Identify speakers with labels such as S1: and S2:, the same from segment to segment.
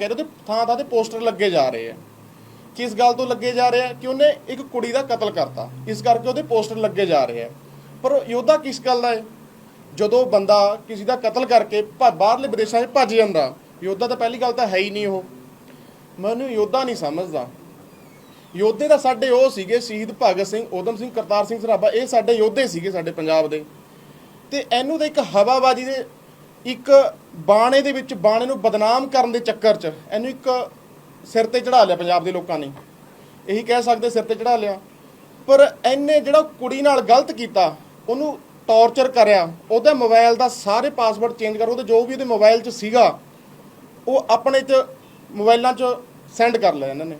S1: ਕਹਿ ਰਹੇ ਤੇ ਥਾਂ ਥਾਂ ਤੇ ਪੋਸਟਰ ਲੱਗੇ ਜਾ ਰਹੇ ਆ। ਕਿਸ ਗੱਲ ਤੋਂ ਲੱਗੇ ਜਾ ਰਹੇ ਆ? ਕਿ ਉਹਨੇ ਇੱਕ ਕੁੜੀ ਦਾ ਕਤਲ ਕਰਤਾ। ਇਸ ਕਰਕੇ ਉਹਦੇ ਪੋਸਟਰ ਲੱਗੇ ਜਾ ਰਹੇ ਆ। ਪਰ ਯੋਧਾ ਕਿਸ ਗੱਲ ਦਾ ਹੈ ਜਦੋਂ ਬੰਦਾ ਕਿਸੇ ਦਾ ਕਤਲ ਕਰਕੇ ਬਾਹਰਲੇ ਵਿਦੇਸ਼ਾਂ 'ਚ ਭੱਜ ਜਾਂਦਾ, ਯੋਧਾ ਤਾਂ ਪਹਿਲੀ ਗੱਲ ਤਾਂ ਹੈ ਹੀ ਨਹੀਂ ਉਹ। ਮੈਂ ਯੋਧਾ ਨਹੀਂ ਸਮਝਦਾ। ਯੋਧੇ ਦਾ ਸਾਡੇ ਉਹ ਸੀਗੇ, ਸ਼ਹੀਦ ਭਗਤ ਸਿੰਘ, ਊਧਮ ਸਿੰਘ, ਕਰਤਾਰ ਸਿੰਘ ਸਰਾਭਾ। ਇਹ ਸਾਡੇ ਯੋਧੇ ਸੀਗੇ ਸਾਡੇ ਪੰਜਾਬ ਦੇ। ਤੇ ਇਹਨੂੰ ਤਾਂ ਇੱਕ ਹਵਾਬਾਜੀ ਦੇ ਇੱਕ ਬਾਣੇ ਦੇ ਵਿੱਚ, ਬਾਣੇ ਨੂੰ ਬਦਨਾਮ ਕਰਨ ਦੇ ਚੱਕਰ 'ਚ ਇਹਨੂੰ ਇੱਕ ਸਿਰ ਤੇ ਚੜਾ ਲਿਆ ਪੰਜਾਬ ਦੇ ਲੋਕਾਂ ਨੇ। ਇਹੀ ਕਹਿ ਸਕਦੇ ਸਿਰ ਤੇ ਚੜਾ ਲਿਆ। ਪਰ ਇਹਨੇ ਜਿਹੜਾ ਕੁੜੀ ਨਾਲ ਗਲਤ ਕੀਤਾ, ਉਹਨੂੰ ਟੌਰਚਰ ਕਰਿਆ, ਉਹਦੇ ਮੋਬਾਈਲ ਦਾ ਸਾਰੇ ਪਾਸਵਰਡ ਚੇਂਜ ਕਰ ਉਹਦੇ ਜੋ ਵੀ ਉਹਦੇ ਮੋਬਾਈਲ 'ਚ ਸੀਗਾ, ਉਹ ਆਪਣੇ 'ਚ ਮੋਬਾਈਲਾਂ 'ਚ ਸੈਂਡ ਕਰ ਲਿਆ ਇਹਨਾਂ ਨੇ।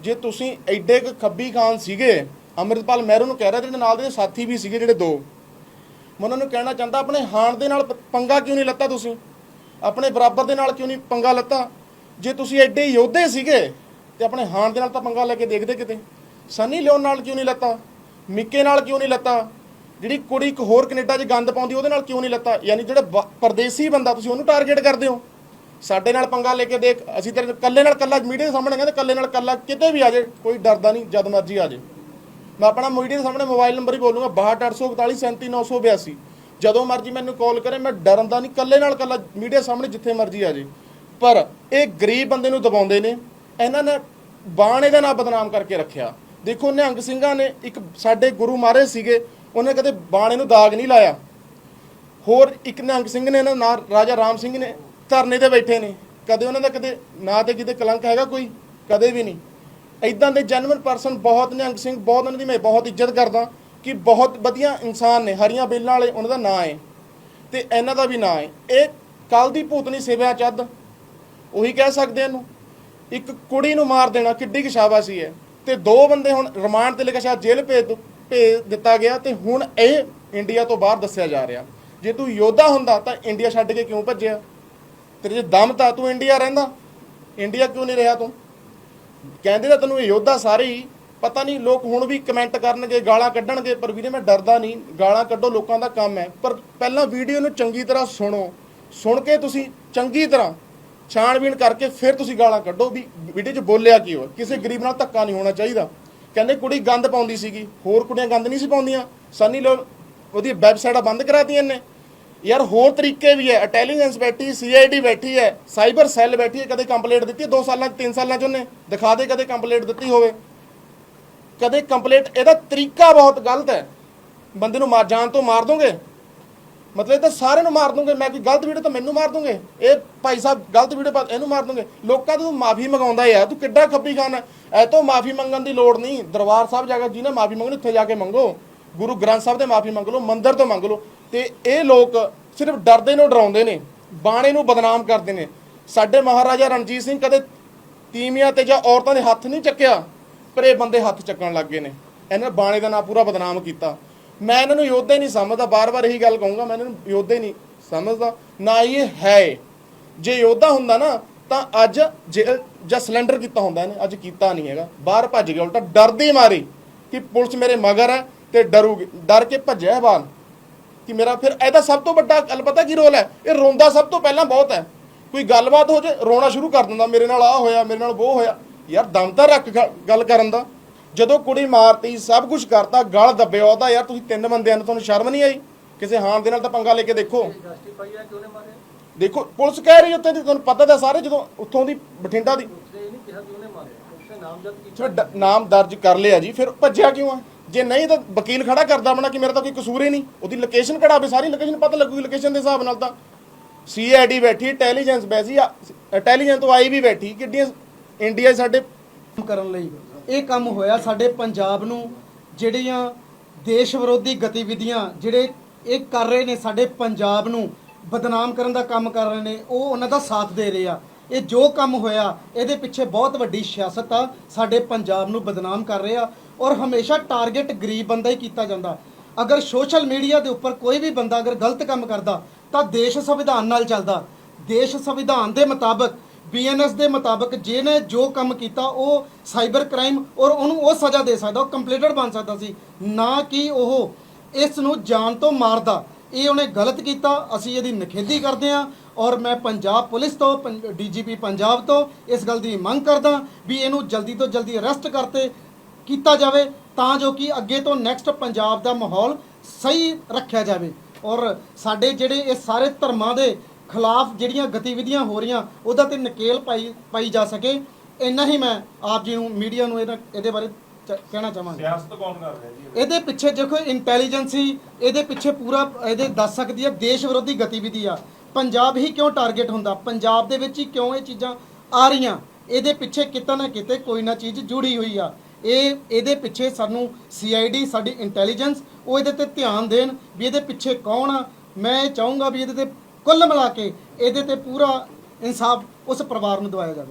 S1: ਜੇ ਤੁਸੀਂ ਐਡੇ ਕੁ ਖੱਬੀ ਖਾਨ ਸੀਗੇ, ਅੰਮ੍ਰਿਤਪਾਲ ਮਹਿਰੂ ਨੂੰ ਕਹਿ ਰਿਹਾ ਜਿਹੜੇ ਨਾਲ ਦੇ ਸਾਥੀ ਵੀ ਸੀਗੇ ਜਿਹੜੇ ਦੋ। ਮੈਂ ਉਹਨਾਂ ਨੂੰ ਕਹਿਣਾ ਚਾਹੁੰਦਾ, ਆਪਣੇ ਹਾਣ ਦੇ ਨਾਲ ਪੰਗਾ ਕਿਉਂ ਨਹੀਂ ਲੱਤਾ ਤੁਸੀਂ? ਆਪਣੇ ਬਰਾਬਰ ਦੇ ਨਾਲ ਕਿਉਂ ਨਹੀਂ ਪੰਗਾ ਲੱਤਾ? ਜੇ ਤੁਸੀਂ ਐਡੇ ਯੋਧੇ ਸੀਗੇ, ਤੇ ਆਪਣੇ ਹਾਣ ਦੇ ਨਾਲ ਤਾਂ ਪੰਗਾ ਲੈ ਕੇ ਦੇਖਦੇ ਕਿਤੇ? ਸਨੀ ਲਿਓਨ ਨਾਲ ਕਿਉਂ ਨਹੀਂ ਲੱਤਾ? ਮਿੱਕੇ ਨਾਲ ਕਿਉਂ ਨਹੀਂ ਲੱਤਾ? ਜਿਹੜੀ ਕੁੜੀ ਇੱਕ ਹੋਰ ਕੈਨੇਡਾ 'ਚ ਗੰਦ ਪਾਉਂਦੀ, ਉਹਦੇ ਨਾਲ ਕਿਉਂ ਨਹੀਂ ਲੱਤਾ? ਯਾਨੀ ਜਿਹੜਾ ਬ- ਪਰਦੇਸੀ ਬੰਦਾ, ਤੁਸੀਂ ਉਹਨੂੰ ਟਾਰਗੇਟ ਕਰਦੇ ਹੋ। ਸਾਡੇ ਨਾਲ ਪੰਗਾ ਲੈ ਕੇ ਦੇਖ, ਅਸੀਂ ਤਾਂ ਕੱਲੇ ਨਾਲ ਕੱਲਾ ਮੀਡੀਆ ਦੇ ਸਾਹਮਣੇ ਕਹਿੰਦੇ ਕੱਲੇ ਨਾਲ ਕੱਲਾ ਕਿਤੇ ਵੀ ਆ ਜਾਏ ਕੋਈ ਡਰਦਾ ਨਹੀਂ, ਜਦ ਮਰਜ਼ੀ ਆ ਜਾਏ ਮੈਂ ਆਪਣਾ ਮੀਡੀਆ ਦੇ ਸਾਹਮਣੇ ਮੋਬਾਈਲ ਨੰਬਰ ਹੀ ਬੋਲੂੰਗਾ 6284437982 ਜਦੋਂ ਮਰਜ਼ੀ ਮੈਨੂੰ ਕਾਲ ਕਰੇ, ਮੈਂ ਡਰਨ ਦਾ ਨਹੀਂ ਕੱਲੇ ਨਾਲ ਕੱਲਾ ਮੀਡੀਆ ਸਾਹਮਣੇ ਜਿੱਥੇ ਮਰਜ਼ੀ ਆ ਜੇ। ਪਰ ਇਹ ਗਰੀਬ ਬੰਦੇ ਨੂੰ ਦਬਾਉਂਦੇ ਨੇ, ਇਹਨਾਂ ਨੇ ਬਾਣੇ ਦਾ ਨਾਂ ਬਦਨਾਮ ਕਰਕੇ ਰੱਖਿਆ। ਦੇਖੋ ਨਿਹੰਗ ਸਿੰਘਾਂ ਨੇ ਇੱਕ ਸਾਡੇ ਗੁਰੂ ਮਾਰੇ ਸੀਗੇ, ਉਹਨੇ ਕਦੇ ਬਾਣੇ ਨੂੰ ਦਾਗ ਨਹੀਂ ਲਾਇਆ। ਹੋਰ ਇੱਕ ਨਿਹੰਗ ਸਿੰਘ ਨੇ, ਇਹਨਾਂ ਨਾਂ ਰਾਜਾ ਰਾਮ ਸਿੰਘ ਨੇ, ਧਰਨੇ ਤੇ ਬੈਠੇ ਨੇ। ਕਦੇ ਉਹਨਾਂ ਦਾ ਕਦੇ ਨਾਂ ਤੇ ਕਿਤੇ ਕਲੰਕ ਹੈਗਾ ਕੋਈ? ਕਦੇ ਵੀ ਨਹੀਂ। ਇਦਾਂ ਦੇ ਜੈਨੂਇਨ ਪਰਸਨ ਬਹੁਤ ਨਿਹੰਗ ਸਿੰਘ, ਬਹੁਤ ਉਹਨਾਂ ਦੀ ਮੈਂ ਬਹੁਤ ਇੱਜ਼ਤ ਕਰਦਾ ਕਿ ਬਹੁਤ ਵਧੀਆ ਇਨਸਾਨ ਨੇ, ਹਰੀਆਂ ਬੇਲਾਂ ਵਾਲੇ ਉਹਨਾਂ ਦਾ ਨਾਂ ਹੈ ਤੇ ਇਹਨਾਂ ਦਾ ਵੀ ਨਾਂ ਹੈ ਇਹ ਕੱਲ ਦੀ ਭੂਤਨੀ ਸੇਵਾ ਚੱਦ, ਉਹੀ ਕਹਿ ਸਕਦੇ ਇਹਨੂੰ, ਇੱਕ ਕੁੜੀ ਨੂੰ ਮਾਰ ਦੇਣਾ ਕਿੱਡੀ ਕੁ ਸ਼ਾਬਾਸ਼ੀ ਹੈ ਤੇ ਦੋ ਬੰਦੇ ਹੁਣ ਰਿਮਾਂਡ ਤੇ ਲੈ ਸ਼ਾਇਦ ਜੇਲ੍ਹ ਭੇਜ ਭੇਜ ਦਿੱਤਾ ਗਿਆ ਤੇ ਹੁਣ ਇਹ ਇੰਡੀਆ ਤੋਂ ਬਾਹਰ ਦੱਸਿਆ ਜਾ ਰਿਹਾ। ਜੇ ਤੂੰ ਯੋਧਾ ਹੁੰਦਾ ਤਾਂ ਇੰਡੀਆ ਛੱਡ ਕੇ ਕਿਉਂ ਭੱਜਿਆ? ਤੇਰੇ ਜੇ ਦਮ ਤਾਂ ਤੂੰ ਇੰਡੀਆ ਰਹਿੰਦਾ। ਇੰਡੀਆ ਕਿਉਂ ਨਹੀਂ ਰਿਹਾ ਤੂੰ? ਕਹਿੰਦੇ ਤਾਂ ਤੈਨੂੰ ਇਹ ਯੋਧਾ ਸਾਰੇ ਹੀ, ਪਤਾ ਨਹੀਂ ਲੋਕ ਹੁਣ ਵੀ ਕਮੈਂਟ ਕਰਨਗੇ, ਗਾਲਾਂ ਕੱਢਣਗੇ, ਪਰ ਵੀਰੇ ਮੈਂ ਡਰਦਾ ਨਹੀਂ, ਗਾਲਾਂ ਕੱਢੋ ਲੋਕਾਂ ਦਾ ਕੰਮ ਹੈ। ਪਰ ਪਹਿਲਾਂ ਵੀਡੀਓ ਨੂੰ ਚੰਗੀ ਤਰ੍ਹਾਂ ਸੁਣੋ। ਸੁਣ ਕੇ ਤੁਸੀਂ ਚੰਗੀ ਤਰ੍ਹਾਂ ਛਾਣਬੀਣ ਕਰਕੇ ਫਿਰ ਤੁਸੀਂ ਗਾਲਾਂ ਕੱਢੋ ਵੀ ਵੀਡੀਓ 'ਚ ਬੋਲਿਆ ਕੀ ਹੋ ਕਿਸੇ ਗਰੀਬ ਨਾਲ ਧੱਕਾ ਨਹੀਂ ਹੋਣਾ ਚਾਹੀਦਾ। ਕਹਿੰਦੇ ਕੁੜੀ ਗੰਦ ਪਾਉਂਦੀ ਸੀਗੀ, ਹੋਰ ਕੁੜੀਆਂ ਗੰਦ ਨਹੀਂ ਸੀ ਪਾਉਂਦੀਆਂ। ਸਾਨੀ ਲੋ ਉਹਦੀ ਵੈਬਸਾਈਟਾਂ ਬੰਦ ਕਰਾਤੀਆਂ ਨੇ ਯਾਰ ਹੋਰ ਤਰੀਕੇ ਵੀ ਹੈ। ਇੰਟੈਲੀਜੈਂਸ ਬੈਠੀ ਸੀਆਈਡੀ ਬੈਠੀ ਹੈ। ਸਾਈਬਰ ਸੈੱਲ ਬੈਠੀ ਹੈ। ਕਦੇ ਕੰਪਲੇਂਟ ਦਿੱਤੀ ਹੈ 2 ਸਾਲਾਂ 3 ਸਾਲਾਂ ਚ ਉਹਨੇ ਦਿਖਾ ਦੇ ਕਦੇ ਕੰਪਲੇਂਟ ਦਿੱਤੀ ਹੋਵੇ। ਕਦੇ ਕੰਪਲੇਂਟ ਇਹਦਾ ਤਰੀਕਾ ਬਹੁਤ ਗਲਤ ਹੈ। ਬੰਦੇ ਨੂੰ ਮਾਰ ਜਾਨ ਤੋਂ ਮਾਰ ਦੋਗੇ? ਮਤਲਬ ਇਹ ਤਾਂ ਸਾਰਿਆਂ ਨੂੰ ਮਾਰ ਦੋਗੇ। ਮੈਂ ਕੋਈ ਗਲਤ ਵੀਡੀਓ ਤਾਂ ਮੈਨੂੰ ਮਾਰ ਦੋਗੇ? ਇਹ ਭਾਈ ਸਾਹਿਬ ਗਲਤ ਵੀਡੀਓ ਪਾ ਇਹਨੂੰ ਮਾਰ ਦੋਗੇ? ਲੋਕਾਂ ਤੋਂ ਮਾਫੀ ਮੰਗਾਉਂਦਾ ਯਾਰ, ਤੂੰ ਕਿੱਡਾ ਖੱਬੀ ਖਾਨ ਹੈ। ਐ ਤੋਂ ਮਾਫੀ ਮੰਗਣ ਦੀ ਲੋੜ ਨਹੀਂ। ਦਰਬਾਰ ਸਾਹਿਬ ਜਾ ਕੇ ਜਿਹਨੇ ਮਾਫੀ ਮੰਗਣੀ, ਉੱਥੇ ਜਾ ਕੇ ਮੰਗੋ। ਗੁਰੂ ਗ੍ਰੰਥ ਸਾਹਿਬ ਦੇ ਮਾਫੀ ਮੰਗ ਲਓ, ਮੰਦਰ ਤੋਂ ਮੰਗ ਲਓ, ਤੇ ਇਹ ਲੋਕ ਸਿਰਫ ਡਰਦੇ ਨੂੰ ਡਰਾਉਂਦੇ ਨੇ, ਬਾਣੇ ਨੂੰ ਬਦਨਾਮ ਕਰਦੇ ਨੇ। ਸਾਡੇ ਮਹਾਰਾਜਾ ਰਣਜੀਤ ਸਿੰਘ ਕਦੇ ਤੀਵੀਆਂ ਤੇ ਜਾਂ ਔਰਤਾਂ ਦੇ ਹੱਥ ਨਹੀਂ ਚੱਕਿਆ, ਪਰ ਇਹ ਬੰਦੇ ਹੱਥ ਚੱਕਣ ਲੱਗ ਗਏ ਨੇ। ਇਹਨਾਂ ਬਾਣੇ ਦਾ ਨਾਂ ਪੂਰਾ ਬਦਨਾਮ ਕੀਤਾ। ਮੈਂ ਇਹਨਾਂ ਨੂੰ ਯੋਧੇ ਨਹੀਂ ਸਮਝਦਾ, ਬਾਰ-ਬਾਰ ਇਹੀ ਗੱਲ ਕਹੂੰਗਾ, ਮੈਂ ਇਹਨਾਂ ਨੂੰ ਯੋਧੇ ਨਹੀਂ ਸਮਝਦਾ, ਨਾ ਹੀ ਇਹ ਹੈ। ਜੇ ਯੋਧਾ ਹੁੰਦਾ ਨਾ, ਤਾਂ ਅੱਜ ਜੇਲ੍ਹ ਜਾਂ ਸਿਲੰਡਰ ਕੀਤਾ ਹੁੰਦਾ ਇਹਨੇ, ਅੱਜ ਕੀਤਾ ਨਹੀਂ ਹੈਗਾ। ਬਾਹਰ ਭੱਜ ਗਿਆ, ਉਲਟਾ ਡਰਦੀ ਮਾਰੀ ਕਿ ਪੁਲਿਸ ਮੇਰੇ ਮਗਰ ਹੈ ਤੇ ਡਰੂਗੀ ਡਰ ਕੇ ਭੱਜਿਆ ਹੈ ਬਾਹਰ ਕਿ ਮੇਰਾ ਫਿਰ ਇਹਦਾ ਸਭ ਤੋਂ ਵੱਡਾ ਗੱਲ ਪਤਾ ਕੀ ਰੋਲ ਹੈ? ਇਹ ਰੋਂਦਾ ਸਭ ਤੋਂ ਪਹਿਲਾਂ ਬਹੁਤ ਹੈ। ਕੋਈ ਗੱਲਬਾਤ ਹੋ ਜੇ ਰੋਣਾ ਸ਼ੁਰੂ ਕਰ ਦਿੰਦਾ ਮੇਰੇ ਨਾਲ ਆ ਹੋਇਆ ਮੇਰੇ ਨਾਲ ਉਹ ਹੋਇਆ। ਯਾਰ ਦਮ ਤਾਂ ਰੱਖ ਗੱਲ ਕਰਨ ਦਾ। ਜਦੋਂ ਕੁੜੀ ਮਾਰਤੀ ਸਭ ਕੁਝ ਕਰਤਾ ਗਲ ਦੱਬਿਆ ਉਹਦਾ ਯਾਰ ਤੁਸੀਂ ਤਿੰਨ ਬੰਦਿਆਂ ਨੂੰ ਤੁਹਾਨੂੰ ਸ਼ਰਮ ਨਹੀਂ ਆਈ? ਕਿਸੇ ਹਾਨ ਦੇ ਨਾਲ ਤਾਂ ਪੰਗਾ ਲੈ ਕੇ ਦੇਖੋ।
S2: ਹੈ
S1: ਦੇਖੋ ਪੁਲਿਸ ਕਹਿ ਰਹੀ ਦੀ ਤੁਹਾਨੂੰ ਪਤਾ ਤਾਂ ਸਾਰੇ ਜਦੋਂ ਉੱਥੋਂ ਦੀ ਬਠਿੰਡਾ ਦੀ। ਨਾਮ ਦਰਜ ਕਰ ਲਿਆ ਜੀ ਫਿਰ ਭੱਜਿਆ ਕਿਉਂ ਆ? ਜੇ ਨਹੀਂ ਤਾਂ ਵਕੀਲ ਖੜਾ ਕਰਦਾ ਆਪਣਾ ਕਿ ਮੇਰਾ ਤਾਂ ਕੋਈ ਕਸੂਰ ਹੀ ਨਹੀਂ। ਉਹਦੀ ਲੋਕੇਸ਼ਨ ਕਢਾਵੇ ਸਾਰੀ ਲੋਕੇਸ਼ਨ ਪਤਾ ਲੱਗੂਗੀ ਲੋਕੇਸ਼ਨ ਦੇ ਹਿਸਾਬ ਨਾਲ ਤਾਂ। ਸੀਆਈਡੀ ਬੈਠੀ ਇੰਟੈਲੀਜੈਂਸ ਬੈਸੀ ਇੰਟੈਲੀਜੈਂਸ ਤੋਂ ਆਈ ਵੀ ਬੈਠੀ, ਕਿੱਡੀਆਂ ਇੰਡੀਆ ਸਾਡੇ
S3: ਕੰਮ ਕਰਨ ਲਈ। ਇਹ ਕੰਮ ਹੋਇਆ ਸਾਡੇ ਪੰਜਾਬ ਨੂੰ, ਜਿਹੜੀਆਂ ਦੇਸ਼ ਵਿਰੋਧੀ ਗਤੀਵਿਧੀਆਂ, ਜਿਹੜੇ ਇਹ ਕਰ ਰਹੇ ਨੇ ਸਾਡੇ ਪੰਜਾਬ ਨੂੰ, ਬਦਨਾਮ ਕਰਨ ਦਾ ਕੰਮ ਕਰ ਰਹੇ ਨੇ, ਉਹ ਉਹਨਾਂ ਦਾ ਸਾਥ ਦੇ ਰਹੇ ਆ। ਇਹ ਜੋ ਕੰਮ ਹੋਇਆ, ਇਹਦੇ ਪਿੱਛੇ ਬਹੁਤ ਵੱਡੀ ਸਿਆਸਤ ਆ, ਸਾਡੇ ਪੰਜਾਬ ਨੂੰ ਬਦਨਾਮ ਕਰ ਰਹੇ ਆ। ਔਰ ਹਮੇਸ਼ਾ ਟਾਰਗੇਟ ਗਰੀਬ ਬੰਦਾ ਹੀ ਕੀਤਾ ਜਾਂਦਾ। ਅਗਰ ਸੋਸ਼ਲ ਮੀਡੀਆ ਦੇ ਉੱਪਰ ਕੋਈ ਵੀ ਬੰਦਾ ਅਗਰ ਗਲਤ ਕੰਮ ਕਰਦਾ, ਤਾਂ ਦੇਸ਼ ਸੰਵਿਧਾਨ ਨਾਲ ਚੱਲਦਾ। ਦੇਸ਼ ਸੰਵਿਧਾਨ ਦੇ ਮੁਤਾਬਕ ਬੀਐਨਐਸ ਦੇ ਮੁਤਾਬਕ ਜਿਹਨੇ ਜੋ ਕੰਮ ਕੀਤਾ, ਉਹ ਸਾਈਬਰ ਕ੍ਰਾਈਮ ਔਰ ਉਹਨੂੰ ਉਹ ਸਜ਼ਾ ਦੇ ਸਕਦਾ, ਉਹ ਕੰਪਲੀਟਡ ਬਣ ਸਕਦਾ ਸੀ। ਨਾ ਕਿ ਉਹ ਇਸ ਨੂੰ ਜਾਨ ਤੋਂ ਮਾਰਦਾ। ਇਹ ਉਹਨੇ ਗਲਤ ਕੀਤਾ, ਅਸੀਂ ਇਹਦੀ ਨਿਖੇਧੀ ਕਰਦੇ ਹਾਂ ਔਰ ਮੈਂ ਪੰਜਾਬ ਪੁਲਿਸ ਤੋਂ ਡੀਜੀਪੀ ਪੰਜਾਬ ਤੋਂ ਇਸ ਗੱਲ ਦੀ ਮੰਗ ਕਰਦਾ ਵੀ ਇਹਨੂੰ ਜਲਦੀ ਤੋਂ ਜਲਦੀ ਅਰੈਸਟ ਕਰਤੇ। ਕੀਤਾ ਜਾਵੇ ਤਾਂ ਜੋ ਕਿ ਅੱਗੇ ਤੋਂ ਨੈਕਸਟ ਪੰਜਾਬ ਦਾ ਮਾਹੌਲ ਸਹੀ ਰੱਖਿਆ ਜਾਵੇ। ਔਰ ਸਾਡੇ ਜਿਹੜੇ ਇਹ ਸਾਰੇ ਧਰਮਾਂ ਦੇ ਖਿਲਾਫ ਜਿਹੜੀਆਂ ਗਤੀਵਿਧੀਆਂ ਹੋ ਰਹੀਆਂ ਉਹਦਾ ਤੇ ਨਕੇਲ ਪਾਈ ਪਾਈ ਜਾ ਸਕੇ। ਇੰਨਾ ਹੀ ਮੈਂ ਆਪ ਜੀ ਨੂੰ ਮੀਡੀਆ ਨੂੰ ਇਹਦਾ ਬਾਰੇ ਕਹਿਣਾ ਚਾਹਾਂਗਾ।
S4: ਸਿਆਸਤ ਕੌਣ ਕਰ ਰਿਹਾ ਜੀ?
S3: ਇਹਦੇ ਪਿੱਛੇ ਦੇਖੋ ਇੰਟੈਲੀਜੈਂਸੀ ਇਹਦੇ ਪਿੱਛੇ ਪੂਰਾ ਇਹਦੇ ਦੱਸ ਸਕਦੀ ਹੈ ਦੇਸ਼ ਵਿਰੋਧੀ ਗਤੀਵਿਧੀ ਆ। ਪੰਜਾਬ ਹੀ ਕਿਉਂ ਟਾਰਗੇਟ ਹੁੰਦਾ? ਪੰਜਾਬ ਦੇ ਵਿੱਚ ਹੀ ਕਿਉਂ ਇਹ ਚੀਜ਼ਾਂ ਆ ਰਹੀਆਂ? ਇਹਦੇ ਪਿੱਛੇ ਕਿਤੇ ਨਾ ਕਿਤੇ ਕੋਈ ਨਾ ਚੀਜ਼ ਜੁੜੀ ਹੋਈ ਆ। ਇਹ ਇਹਦੇ ਪਿੱਛੇ ਸਾਨੂੰ ਸੀਆਈਡੀ ਸਾਡੀ ਇੰਟੈਲੀਜੈਂਸ ਉਹ ਇਹਦੇ ਤੇ ਧਿਆਨ ਦੇਣ ਵੀ ਇਹਦੇ ਪਿੱਛੇ ਕੌਣ ਆ। ਮੈਂ ਇਹ ਚਾਹੂੰਗਾ ਵੀ ਇਹਦੇ ਤੇ ਕੁੱਲ ਮਿਲਾ ਕੇ ਇਹਦੇ ਤੇ ਪੂਰਾ ਇਨਸਾਫ ਉਸ ਪਰਿਵਾਰ ਨੂੰ ਦਿਵਾਇਆ ਜਾਵੇ।